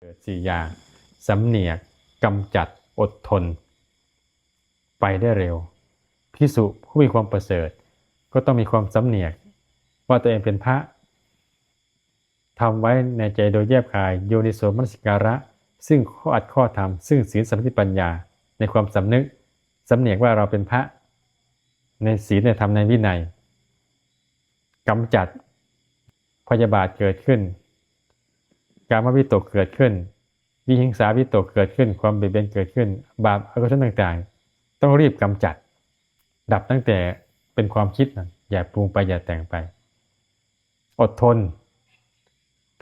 เกิดสี่อย่างสำเนียกกำจัดอดทน ไปได้เร็วพิสุผู้มีความประเสริฐ ก็ต้องมีความสำเนียก ว่าตัวเองเป็นพระทำไว้ในใจโดยแยบคายโยนิโสมนสิการะ ซึ่งข้ออัดข้อธรรม ซึ่งศีลสมาธิปัญญา ในความสำนึกสำเนียกว่าเราเป็นพระ ในศีลในธรรมในวินัยกำจัดพยาบาทเกิดขึ้น การมวิตกเกิดขึ้น วิหิงสาวิตกเกิดขึ้น ความเบียดเบียนเกิดขึ้น บาปอกุศลต่างๆ ต้องรีบกำจัด ดับตั้งแต่เป็นความคิดนะอย่าปรุงไปอย่าแต่งไป อดทน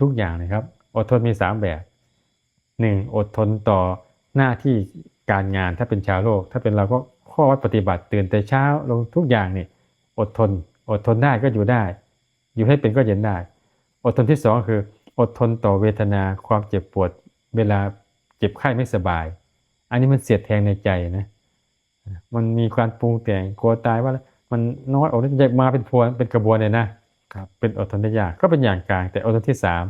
ทุกอย่างนะครับ อดทนมีสามแบบหนึ่งอดทนต่อหน้าที่การงานถ้าเป็นชาวโลก ถ้าเป็นเราก็ข้อวัดปฏิบัติตื่นแต่เช้าลงทุกอย่างนี่อดทน อดทนได้ก็อยู่ได้ อยู่ให้เป็นก็เย็นได้ อดทนที่สองคือ อดทนต่อเวทนาความเจ็บปวด เวลาเจ็บไข้ไม่สบาย อันนี้มันเสียดแทงในใจนะมันมีการปรุงแต่งกลัวตายว่ามันน้อยอดทนจะมาเป็นพวนเป็นกระบวนเลยนะครับเป็นอดทนได้ยากก็เป็นอย่างกลาง แต่อดทนที่สาม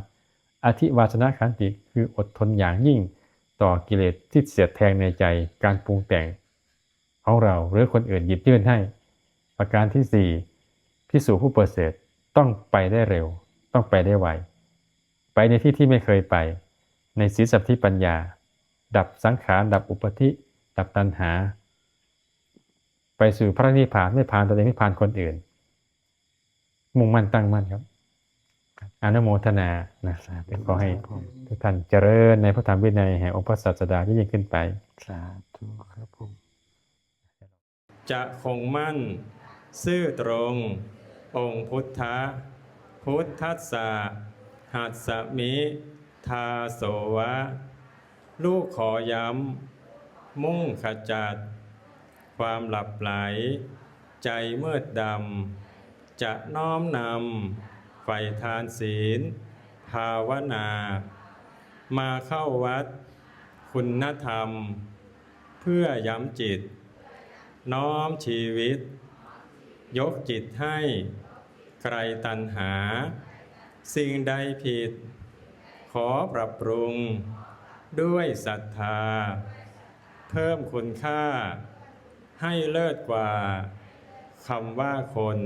อธิวาสนาขันติคืออดทนอย่างยิ่งต่อกิเลสที่เสียดแทงในใจการปรุงแต่งของเราหรือคนอื่นหยิบยื่นให้ ประการที่สี่พิสูจผู้ประเสริฐต้องไปได้เร็ว ต้องไปได้ไว ไปในที่ที่ไม่เคยไป ในศีลสัพธิปัญญา ดับสังขาร ดับอุปธิ ดับตัณหา ไปสู่พระนิพพานไม่ผ่านตัวเองไม่ผ่านคนอื่น มุ่งมั่นตั้งมั่นครับอนุโมทนานะขอให้ครับผมทุกท่านเจริญในพระธรรมวินัยแห่งองค์พระศาสดาที่ยิ่งขึ้นไป สาธุครับผม จะคงมั่น ซื่อตรง องค์พุทธะ พุทธัสสะ หัสสมิทาโสวะ ลูกขอย้ำ มุ่งขจัด ความหลับไหล ใจมืดดำ จะน้อมนำไฟทานศีล ภาวนา มาเข้าวัด คุณธรรม เพื่อย้ำจิต น้อมชีวิต ยกจิตให้ใครตัณหา สิ่งใดผิด ขอปรับปรุง ด้วยศรัทธา เพิ่มคุณค่า ให้เลิศกว่าคำว่าคน